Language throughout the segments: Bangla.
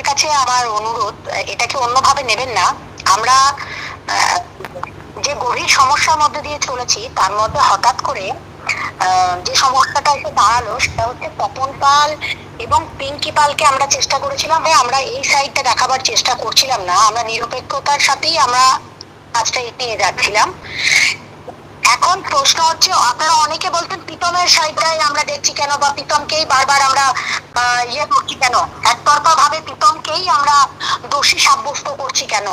আপনাদের কাছে আমার অনুরোধ, এটাকে অন্যভাবে নেবেন না। আমরা যে গভীর সমস্যার মধ্যে দিয়ে চলেছি, তার মধ্যে হঠাৎ করে যে সমস্যাটা এসে দাঁড়াল, সেটা হচ্ছে তপন পাল এবং পিঙ্কি পালকে আমরা চেষ্টা করেছিলাম। ভাই, আমরা এই সাইডটা দেখাবার চেষ্টা করছিলাম না। আমরা নিরপেক্ষতার সাথেই আমরা কাজটা এগিয়ে যাচ্ছিলাম। এখন প্রশ্ন হচ্ছে, আপনারা অনেকে বলতেন প্রীতমের সাইডটাই আমরা দেখছি কেন বা প্রীতমকেই বারবার আমরা ইয়ে করছি কেন? একতরফা ভাবে প্রীতমকেই আমরা দোষী সাব্যস্ত করছি কেন?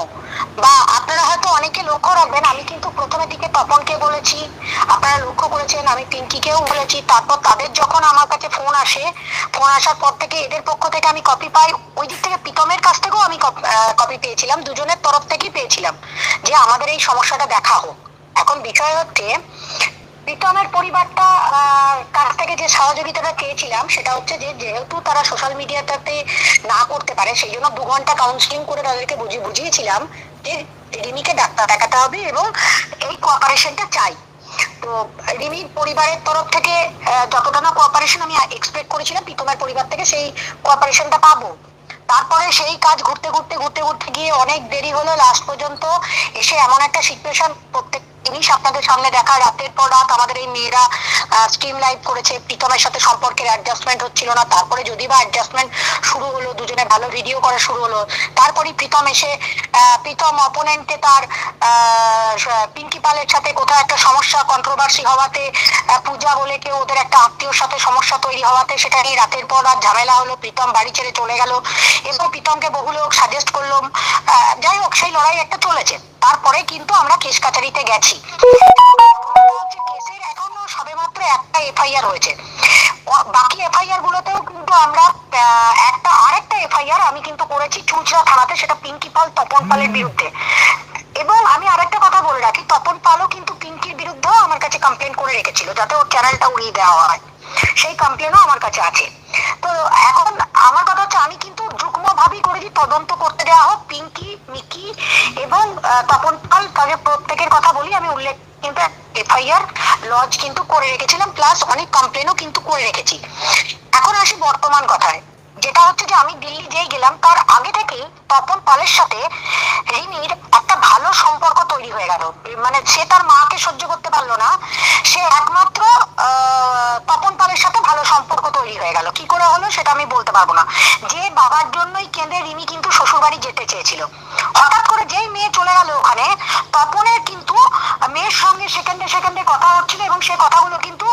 বা আপনারা হয়তো অনেকে লক্ষ্য রাখবেন, আমি কিন্তু প্রথমের দিকে তপনকে বলেছি, আপনারা লক্ষ্য করেছেন, আমি পিঙ্কিকেও বলেছি, তারপর তাদের যখন আমার কাছে ফোন আসে, ফোন আসার পর থেকে এদের পক্ষ থেকে আমি কপি পাই, ওই দিক থেকে প্রীতমের কাছ থেকেও আমি কপি পেয়েছিলাম, দুজনের তরফ থেকেই পেয়েছিলাম, যে আমাদের এই সমস্যাটা দেখা হোক। এখন বিষয় হচ্ছে, প্রীতমের পরিবারটা কাছ থেকে যে সহযোগিতাটা চেয়েছিলাম, সেটা হচ্ছে যে যেহেতু তারা সোশ্যাল মিডিয়াটাতে না করতে পারে, সেই জন্য দু ঘণ্টা কাউন্সিলিং করে তাদেরকে বুঝিয়ে, বুঝিয়েছিলাম যে রিমিকে ডাক্তার দেখাতে হবে এবং এই কোঅপারেশনটা চাই। তো রিমির পরিবারের তরফ থেকে যতটা না কোঅপারেশন আমি এক্সপেক্ট করেছিলাম, প্রীতমের পরিবার থেকে সেই কোঅপারেশনটা পাবো। তারপরে সেই কাজ ঘুরতে ঘুরতে ঘুরতে ঘুরতে গিয়ে অনেক দেরি হলো লাস্ট পর্যন্ত এসে এমন একটা সিচুয়েশন প্রত্যেক জিনিস আপনাদের সামনে দেখা রাতের পর রাত আমাদের এই মেয়েরা স্ট্রিম লাইভ করেছে। প্রীতমের সাথে সম্পর্কের অ্যাডজাস্টমেন্ট হচ্ছিল না। তারপরে যদি বা অ্যাডজাস্টমেন্ট শুরু হলো, দুজনে ভালো ভিডিও করা শুরু হলো তারপরে প্রীতম এসে প্রীতম অপোনেন্টে তার পিঙ্কি পালের সাথে কোথাও একটা সমস্যা কন্ট্রোভার্সি হওয়াতে পূজা বলে কেউ ওদের একটা আত্মীয়র সাথে সমস্যা তৈরি হওয়াতে সেটা নিয়ে রাতের পর রাত ঝামেলা হলো প্রীতম বাড়ি ছেড়ে চলে গেল এবং প্রীতমকে বহু লোক সাজেস্ট করল যাই হোক সেই লড়াই একটা চলেছে। তারপরে কিন্তু আমরা কেস কাছারিতে গেছি। কেসের এখনও সবেমাত্র একটা এফআইআর হয়েছে। বাকি এফআইআর গুলোতেও কিন্তু আমরা একটা আরেকটা এফআইআর আমি কিন্তু করেছি চুঁচড়া থানাতে সেটা পিঙ্কি পাল তপন পালের বিরুদ্ধে এবং আমি আরেকটা কথা বলে রাখি তপন পালও কিন্তু পিঙ্কির বিরুদ্ধেও আমার কাছে কমপ্লেন করে রেখেছিল, যাতে ওর চ্যানেলটা উড়িয়ে দেওয়া হয়। সেই কমপ্লেনও আমার কাছে আছে। তো এখন আমার কথা হচ্ছে, আমি কিন্তু যুগ্ম ভাবেই করেছি, তদন্ত করতে দেওয়া হোক, পিঙ্কি, মিকি এবং তপন পাল, তাদের প্রত্যেকের কথা বলি, আমি উল্লেখ কিন্তু এফআইআর লজ কিন্তু করে রেখেছিলাম প্লাস অনেক কমপ্লেনও কিন্তু করে রেখেছি। এখন আসি বর্তমান কথায়, যেটা হচ্ছে যে আমি দিল্লি যেই গেলাম, তার আগে থেকেই তপন পালের সাথে ভালো গেল মানে সে তার মাকে সহ্য করতে পারল না। সে একমাত্র তপন পালের সাথে ভালো সম্পর্ক তৈরি হয়ে গেল। কি করে হলো সেটা আমি বলতে পারব না। যে বাবার জন্যই কেঁদে রিমি কিন্তু শ্বশুরবাড়ি যেতে চেয়েছিল। হঠাৎ করে যেই মেয়ে চলে গেল ওখানে, তপনের কিন্তু মেয়ের সঙ্গে সেকেন্ডে সেকেন্ডে কথা হচ্ছিল এবং সে কথাগুলো কিন্তু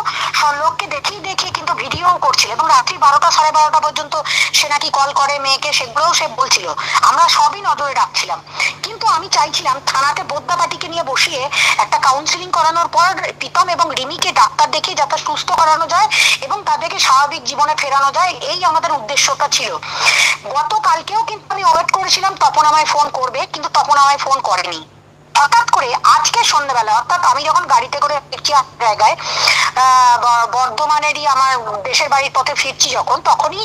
লোককে দেখিয়ে দেখিয়ে কিন্তু ভিডিও করছিল এবং রাত্রি বারোটা সাড়ে বারোটা পর্যন্ত সে নাকি কল করে মেয়েকে, সেগুলোও সে বলছিল। আমরা সবই নজরে রাখছিলাম। কিন্তু আমি চাইছিলাম থানাতে বোদ্দা পার্টিকে নিয়ে বসিয়ে একটা কাউন্সিলিং করানোর পর প্রীতম এবং রিমিকে ডাক্তার দেখিয়ে যাতে সুস্থ করানো যায় এবং তাদেরকে স্বাভাবিক জীবনে ফেরানো যায়, এই আমাদের উদ্দেশ্যটা ছিল। গতকালকেও কিন্তু আমি ওয়েট করেছিলাম, তপন আমায় ফোন করবে, কিন্তু তপন আমায় ফোন করেনি। হঠাৎ করে আজকে সন্ধ্যাবেলা, অর্থাৎ আমি যখন গাড়িতে করে ফিরছি এক জায়গায় বর্ধমানেরই আমার দেশের বাড়ির পথে ফিরছি যখন, তখনই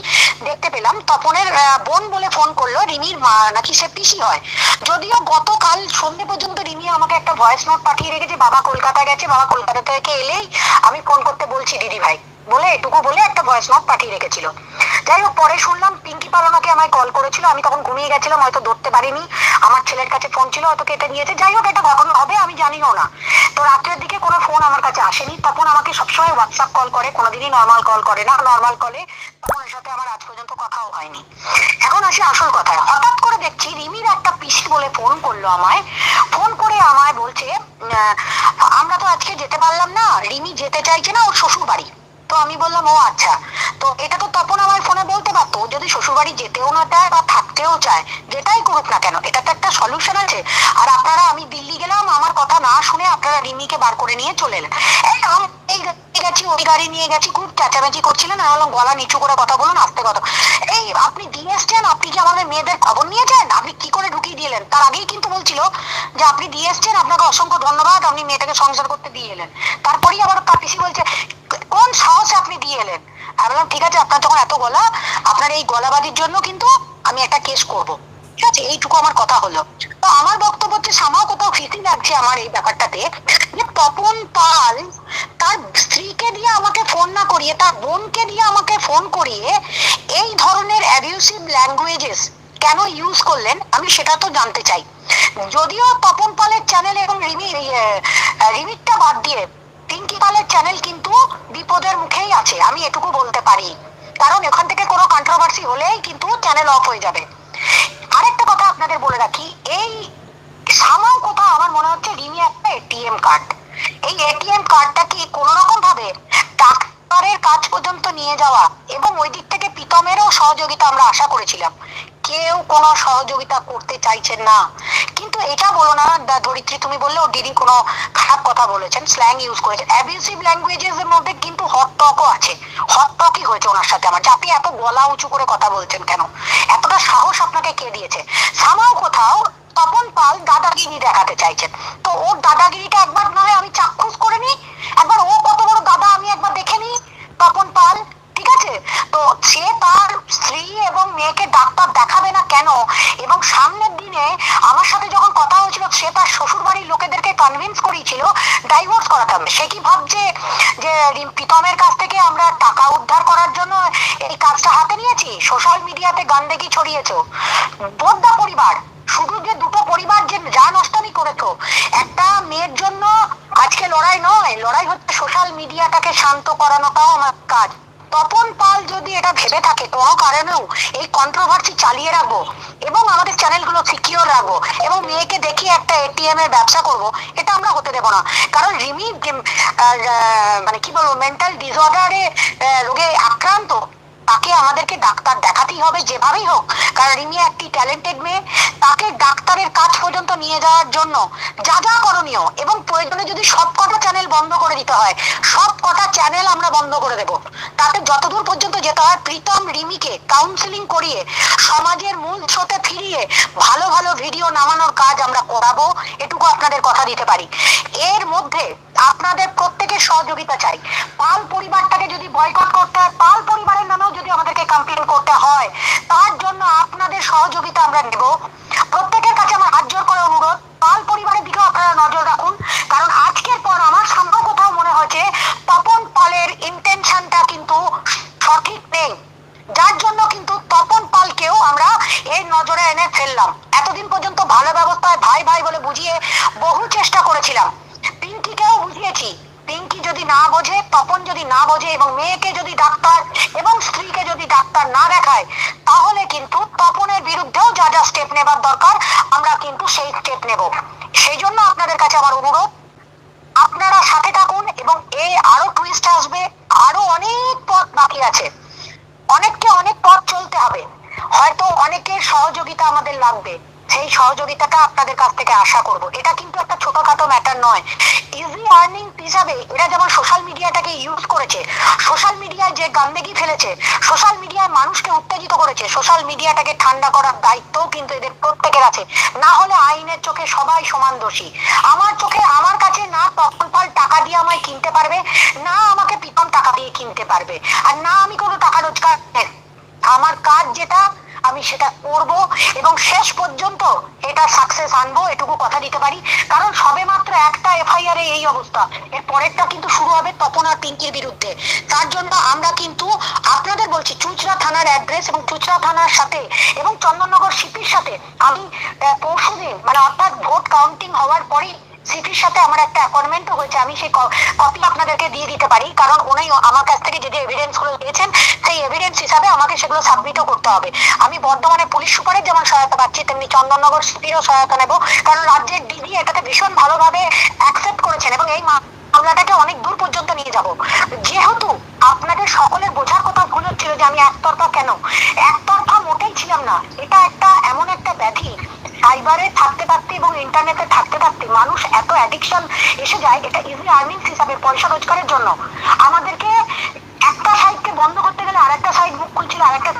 দেখতে পেলাম তপনের বোন বলে ফোন করল, রিমির মা, নাকি সে পিসি হয়। যদিও গতকাল সন্ধ্যে পর্যন্ত রিমি আমাকে একটা ভয়েস নোট পাঠিয়ে রেখেছে, বাবা কলকাতা গেছে, বাবা কলকাতা থেকে এলেই আমি ফোন করতে বলছি, দিদি ভাই। বলে, এটুকু বলে একটা ভয়েস নোট পাঠিয়ে রেখেছিল। যাই হোক, পরে শুনলাম পিঙ্কি পালনাকে আমায় কল করেছিল। আমি তখন ঘুমিয়ে গেছিলাম, হয়তো ধরতে পারিনি। আমার ছেলের কাছে ফোন ছিল, হয়তো কেটে নিয়েছে। যাই হোক, এটা ঘটনা হবে আমি জানিও না। তো রাত্রের দিকে কোনো ফোন আমার কাছে আসেনি। তখন আমাকে সবসময় হোয়াটসঅ্যাপ কল করে, কোনোদিনই নর্মাল কল করে না। নর্মাল কলে তখন সাথে আমার আজ পর্যন্ত কথাও হয়নি। এখন আসি আসল কথায়। হঠাৎ করে দেখছি রিমির একটা পিসি বলে ফোন করল আমায়। ফোন করে আমায় বলছে আমরা তো আজকে যেতে পারলাম না। রিমি যেতে চাইছে না, ওর শ্বশুর বাড়ি তো আমি বললাম, ও আচ্ছা। তো এটা তো তপন আমার ফোনে বলতে পারতো, যদি শ্বশুরবাড়ি যেতেও না চায় বা থাকতেও চায়, যেটাই করুক না কেন, এটা তো একটা সলিউশন আছে। আর আপনারা, আমি দিল্লি গেলাম, আমার কথা না শুনে আপনারা রিমিকে বার করে নিয়ে চলে এলেন। এই এই গেছি, ওই গাড়ি নিয়ে গেছি, খুব চেঁচামেচি করছিলেন, আমি বললাম, গলা নিচু করে কথা বলুন, আস্তে কথা এই, আপনি দিয়ে এসছেন, আপনি কি আমাদের মেয়েদের খবর নিয়েছেন? আপনি কি করে ঢুকিয়ে দিলেন তার আগেই কিন্তু বলছিল যে, আপনি দিয়ে এসছেন, আপনাকে অসংখ্য ধন্যবাদ, আপনি মেয়েটাকে সংসার করতে দিয়ে এলেন। তারপরেই আবার কাপিসি বলছে কোন সাহসে আপনি দিয়ে এলেন। আমি বললাম, ঠিক আছে, আপনার যখন এত গলা, আপনার এই গলাবাদির জন্য কিন্তু আমি একটা কেস করব। ঠিক আছে, এইটুকু আমার কথা হলো। তো আমার বক্তব্য হচ্ছে, সামাও কোথাও ফিসি লাগছে আমার এই ব্যাপারটাতে যে তপন পাল তার স্ত্রীকে দিয়ে আমাকে ফোন না করিয়ে, তার বোনকে দিয়ে আমাকে ফোন করিয়ে এই ধরনের অ্যাবিউসিভ ল্যাঙ্গুয়েজেস কেন ইউজ করলেন? আমি সেটা তো জানতে চাই। যদিও তপন পালের চ্যানেল এবং রিমি রিমিটটা বাদ দিয়ে পিঙ্কি পালের চ্যানেল কিন্তু বিপদের মুখেই আছে, আমি এটুকু বলতে পারি। কারণ এখান থেকে কোনো কন্ট্রোভার্সি হলেই কিন্তু চ্যানেল অফ হয়ে যাবে। আরেকটা কথা আপনাদের বলে রাখি, এই সামাল কোথাও আমার মনে হচ্ছে রিমি একটা এটিএম কার্ড এই এটিএম কার্ডটা কি কোনো রকম ভাবে ডাক্তারের কাজ পর্যন্ত নিয়ে যাওয়া এবং ওই দিক থেকে প্রীতমেরও সহযোগিতা আমরা আশা করেছিলাম। কেউ কোনো সহযোগিতা করতে চাইছেন না। কিন্তু এটা বলো না ধরিত্রী, তুমি বললে ও দিদি কোনো খারাপ কথা বলেছেন স্ল্যাং ইউজ করেছেন। অ্যাবিউসিভ ল্যাঙ্গুয়েজেস এর মধ্যে কিন্তু হট টকও আছে। হট টকই হয়েছে ওনার সাথে আমার। যে আপনি এত গলা উঁচু করে কথা বলছেন কেন? এতটা সাহস আপনাকে কে দিয়েছে? সামাও কোথাও তপন পাল দাদাগিরি দেখাতে চাইছেন। তো ওর দাদাগিরিটা একবার নয় আমি চাক্ষুষ করে নিই, একবার ও কত বড় দাদা আমি একবার দেখে নিই, তপন পাল, ঠিক আছে? তো সে তার স্ত্রী এবং মেয়েকে ডাক্তার দেখাবে না কেন? এবং সামনের দিনে আমার সাথে যখন কথা হয়েছিল, সে তার শ্বশুর বাড়ির লোকেদেরকে কনভিন্স করিয়েছিল ডাইভোর্স করাতে হবে। সে কি ভাবছে যে প্রীতমের কাছ থেকে আমরা টাকা উদ্ধার করার জন্য এই কাজটা হাতে নিয়েছি? সোশ্যাল মিডিয়াতে গান্দেগি ছড়িয়েছ। বোদ্ধা পরিবার, শুধু যে দুটো পরিবার যে যা নষ্টামি করেছ, একটা মেয়ের জন্য আজকে লড়াই নয়, লড়াই হচ্ছে সোশ্যাল মিডিয়াটাকে শান্ত করানোটাও আমার কাজ। তপন পাল যদি এটা ভেবে থাকে, কোনো কারণেও এই কন্ট্রোভার্সি চালিয়ে রাখব এবং আমাদের চ্যানেলগুলো সিকিওর রাখব এবং মেয়েকে দেখি একটা এটিএম এর ব্যবসা করব, এটা আমরা হতে দেবো না। কারণ রিমি মানে কি বলব মেন্টাল ডিসঅর্ডারে রোগে আক্রান্ত তাকে আমাদেরকে ডাক্তার দেখাতেই হবে যেভাবেই হোক। কারণ রিমি একটি ট্যালেন্টেড মেয়ে, তাকে ডাক্তারের কাজ পর্যন্ত নিয়ে যাওয়ার জন্য যা যা করণীয় এবং প্রয়োজনে যদি সব কটা চ্যানেল বন্ধ করে দিতে হয় সব কটা চ্যানেল আমরা বন্ধ করে দেব। তাতে যতদূর পর্যন্ত যেতে হয়, প্রীতম রিমিকে কাউন্সিলিং করিয়ে, সমাজের মূল স্রোতে ফিরিয়ে ভালো ভালো ভিডিও নামানোর কাজ আমরা করাবো, এটুকু আপনাদের কথা দিতে পারি। এর মধ্যে আপনাদের প্রত্যেকের সহযোগিতা চাই। পাল পরিবারটাকে যদি বয়কট করতে হয়, পাল পরিবারের নামেও যদি আমাদেরকে কমপ্লেন করতে হয় তার জন্য আপনাদের সহযোগিতা আমরা নেব। প্রত্যেকের কাছে আমার হাত জোর করে অনুরোধ। পাল পরিবারের দিকেও আপনারা নজর রাখুন, কারণ আজকের পর আমার সামনে কোথাও মনে হয়েছে, তপন পালের ইন্টেনশনটা কিন্তু সঠিক নেই। যার জন্য কিন্তু তপন পালকেও আমরা এই নজরে এনে ফেললাম। এতদিন পর্যন্ত ভালো ব্যবস্থায় ভাই ভাই বলে বুঝিয়ে বহু চেষ্টা করেছিলাম। পিঙ্কিকেও বুঝিয়েছি যদি না বোঝে, তপন যদি না বোঝে এবং মেয়েকে যদি ডাক্তার এবং স্ত্রীকে যদি ডাক্তার না দেখায়, তাহলে কিন্তু তপনের বিরুদ্ধেও যা যা স্টেপ নেবার দরকার, আমরা কিন্তু সেই স্টেপ নেব। সেই জন্য আপনাদের কাছে আমার অনুরোধ, আপনারা সাথে থাকুন এবং এই আরও টুইস্ট আসবে, আরও অনেক পথ বাকি আছে। অনেককে অনেক পথ চলতে হবে। হয়তো অনেকের সহযোগিতা আমাদের লাগবে। সেই সহযোগিতাটা আপনাদের কাছ থেকে আশা করব। এটা কিন্তু একটা ছোটখাটো ম্যাটার নয়। ইজি আর্নিং হিসাবে এরা যেমন সোশ্যাল মিডিয়াটাকে ইউজ করেছে সোশ্যাল মিডিয়ায় যে গান্দেগি ফেলেছে সোশ্যাল মিডিয়ায় মানুষকে উত্তেজিত করেছে সোশ্যাল মিডিয়াটাকে ঠান্ডা করার দায়িত্বও কিন্তু এদের প্রত্যেকের আছে। না হলে আইনের চোখে সবাই সমান দোষী। আমার চোখে আমার কাছে না তখন পাল টাকা দিয়ে আমায় কিনতে পারবে, না আমাকে পিতম টাকা দিয়ে কিনতে পারবে। আর না আমি কোনো টাকা রোজগার আমার কাজ যেটা আমি সেটা করব এবং শেষ পর্যন্ত এটা সাকসেস আনব, এটুকু কথা দিতে পারি। কারণ সবে মাত্র একটা এফআইআর এই অবস্থা। এর পরেরটা কিন্তু শুরু হবে তপন আর পিঙ্কির বিরুদ্ধে। তার জন্য আমরা কিন্তু আপনাদের বলছি, চুচড়া থানার অ্যাড্রেস এবং চুচড়া থানার সাথে এবং চন্দননগর সিপির সাথে। আমি পরশু দিন মানে অর্থাৎ ভোট কাউন্টিং হওয়ার পরেই সাথে আমার একটা অ্যাপয়েন্টমেন্টও হয়েছে। আমি সেই কপি আপনাদেরকে দিয়ে দিতে পারি, কারণ উনি আমার কাছ থেকে যে এভিডেন্সগুলো দিয়েছেন সেই এভিডেন্স হিসাবে আমাকে সেগুলো সাবমিটও করতে হবে। আমি বর্ধমানে পুলিশ সুপারের যেমন সহায়তা পাচ্ছি, তেমনি চন্দননগর সিপিরও সহায়তা নেব, কারণ রাজ্যের ডিবি এটাকে ভীষণ ভালোভাবে অ্যাকসেপ্ট করেছেন এবং এই মামলাটাকে অনেক দূর পর্যন্ত নিয়ে যাব। যেহেতু আপনাদের সকলের বোঝার কথা ভুল হচ্ছিল যে আমি একতরফা কেন? একতরফা সাইবারে থাকতে থাকতে এবং ইন্টারনেটে থাকতে থাকতে মানুষ এত অ্যাডিকশন এসে যায়, এটা ইজি আর্নিংস হিসাবে, পয়সা রোজগারের জন্য। আমাদেরকে একটা সাইডকে বন্ধ করতে গেলে আরেকটা সাইড মুখ খুলছিল, আরেকটা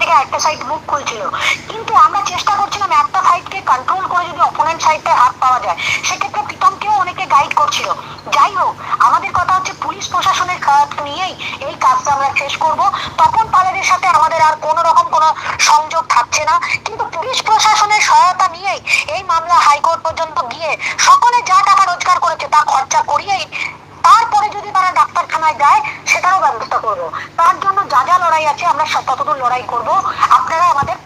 থেকে একটা সাইড মুখ খুলছিল। কিন্তু আমরা চেষ্টা করছিলাম একটা সাইডকে কন্ট্রোল করে যদি অপোনেন্ট সাইডে হাত পাওয়া যায়, সেক্ষেত্রে প্রীতমকেও অনেকে গাইড করছিল। যাই হোক, আমাদের কথা হচ্ছে পুলিশ প্রশাসনের কাজ নিয়েই এই কাজটা আমরা শেষ করব। তপন পালের সাথে আমাদের আর কোনো রকম কোনো সংযোগ থাকছে না। কিন্তু পুলিশ প্রশাসনের সহায়তা নিয়েই এই মামলা হাইকোর্ট পর্যন্ত গিয়ে সকলে যা টাকা রোজগার করেছে তা খরচা করিয়েই তারপরে যদি তারা ডাক্তারখানায় যায়, সেটারও ব্যবস্থা করব। তার জন্য যা যা লড়াই আছে আমরা ততদূর লড়াই করব। আপনারা আমাদের